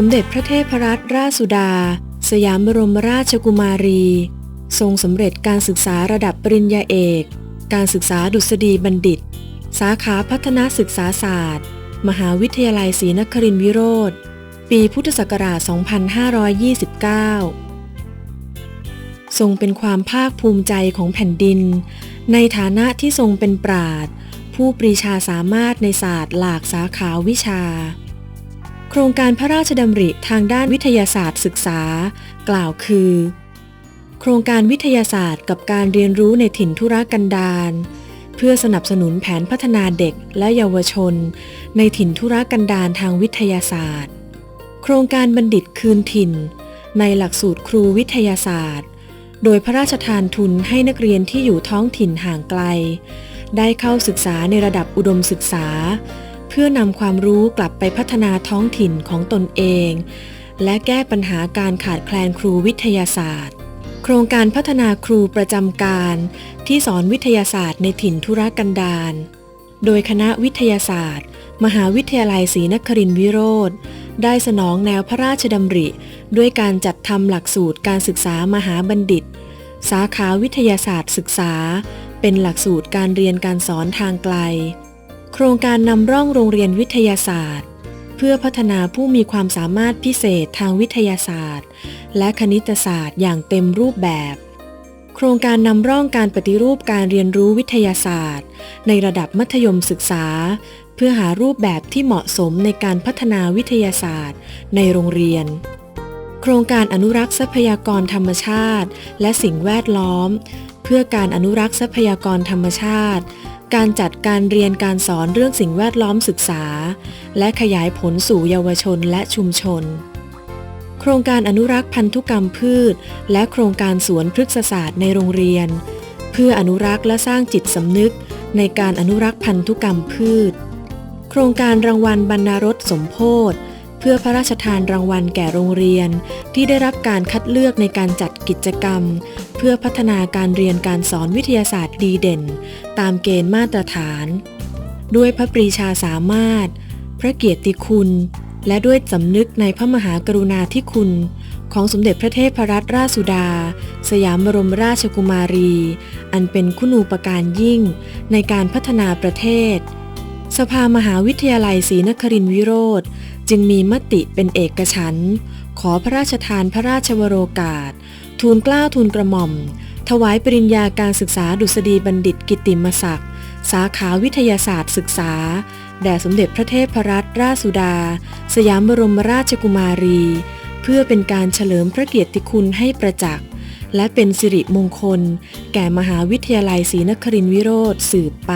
สมเด็จพระเทพรัตนราชสุดา สยามบรมราชกุมารี ทรงสำเร็จการศึกษาระดับปริญญาเอก การศึกษาดุษฎีบัณฑิต สาขาพัฒนาศึกษาศาสตร์ มหาวิทยาลัยศรีนครินทรวิโรธ ปีพุทธศักราช 2529 ทรงเป็นความภาคภูมิใจของแผ่นดิน ในฐานะที่ทรงเป็นปราดผู้ปรีชาสามารถในศาสตร์หลากสาขาวิชา โครงการพระราชดำริทางด้านวิทยาศาสตร์ศึกษา กล่าวคือ โครงการวิทยาศาสตร์กับการเรียนรู้ในถิ่นทุรกันดารเพื่อสนับสนุนแผนพัฒนาเด็กและเยาวชน ในถิ่นทุรกันดารทางวิทยาศาสตร์ โครงการบัณฑิตคืนถิ่น ในหลักสูตรครูวิทยาศาสตร์ โดยพระราชทานทุนให้นักเรียนที่อยู่ท้องถิ่นห่างไกล ได้เข้าศึกษาในระดับอุดมศึกษา พื่อนำความรู้กลับไปพัฒนาท้องถิ่นของตนเอง และแก้ปัญหาการขาดแคลนครูวิทยาศาสตร์ โครงการพัฒนาครูประจำการ ที่สอนวิทยาศาสตร์ในถิ่นทุรกันดารโดยคณะวิทยาศาสตร์ มหาวิทยาลัยศรีนครินทรวิโรธได้สนองแนวพระราชดำริ ด้วยการจัดทำหลักสูตรการศึกษามหาบัณฑิต สาขาวิทยาศาสตร์ศึกษา เป็นหลักสูตรการเรียนการสอนทางไกล โครงการนำร่องโรงเรียนวิทยาศาสตร์ เพื่อพัฒนาผู้มีความสามารถพิเศษทางวิทยาศาสตร์ และคณิตศาสตร์อย่างเต็มรูปแบบ โครงการนำร่องการปฏิรูปการเรียนรู้วิทยาศาสตร์ ในระดับมัธยมศึกษา เพื่อหารูปแบบที่เหมาะสมในการพัฒนาวิทยาศาสตร์ ในโรงเรียนโครงการอนุรักษ์ทรัพยากรธรรมชาติ และสิ่งแวดล้อม เพื่อการอนุรักษ์ทรัพยากรธรรมชาติ การจัดการเรียนการสอนเรื่องสิ่งแวดล้อมศึกษา และขยายผลสู่เยาวชนและชุมชน โครงการอนุรักษ์พันธุกรรมพืช และโครงการสวนพฤกษศาสตร์ในโรงเรียน เพื่ออนุรักษ์และสร้างจิตสำนึกในการอนุรักษ์พันธุกรรมพืช โครงการรางวัลบรรณารสสมโพธ เพื่อพระราชทานรางวัลแก่โรงเรียน ที่ได้รับการคัดเลือกในการจัดกิจกรรม เพื่อพัฒนาการเรียนการสอนวิทยาศาสตร์ดีเด่น ตามเกณฑ์มาตรฐาน ด้วยพระปรีชาสามารถ พระเกียรติคุณ และด้วยสำนึกในพระมหากรุณาธิคุณ ของสมเด็จพระเทพรัตนราชสุดา สยามบรมราชกุมารี อันเป็นคุณูปการยิ่งในการพัฒนาประเทศสภามหาวิทยาลัยศรีนครินทรวิโรธ จึงมีมติเป็นเอกฉันท์ขอพระราชทานพระราชวโรกาส ทูลเกล้าทูลกระหม่อม ถวายปริญญาการศึกษาดุษฎีบัณฑิตกิตติมศักดิ์สาขาวิทยาศาสตร์ศึกษา แด่สมเด็จพระเทพรัตนราชสุดา สยามบรมราชกุมารี เพื่อเป็นการเฉลิมพระเกียรติคุณให้ประจักษ์ และเป็นสิริมงคล แก่มหาวิทยาลัยศรีนครินทรวิโรธสืบไป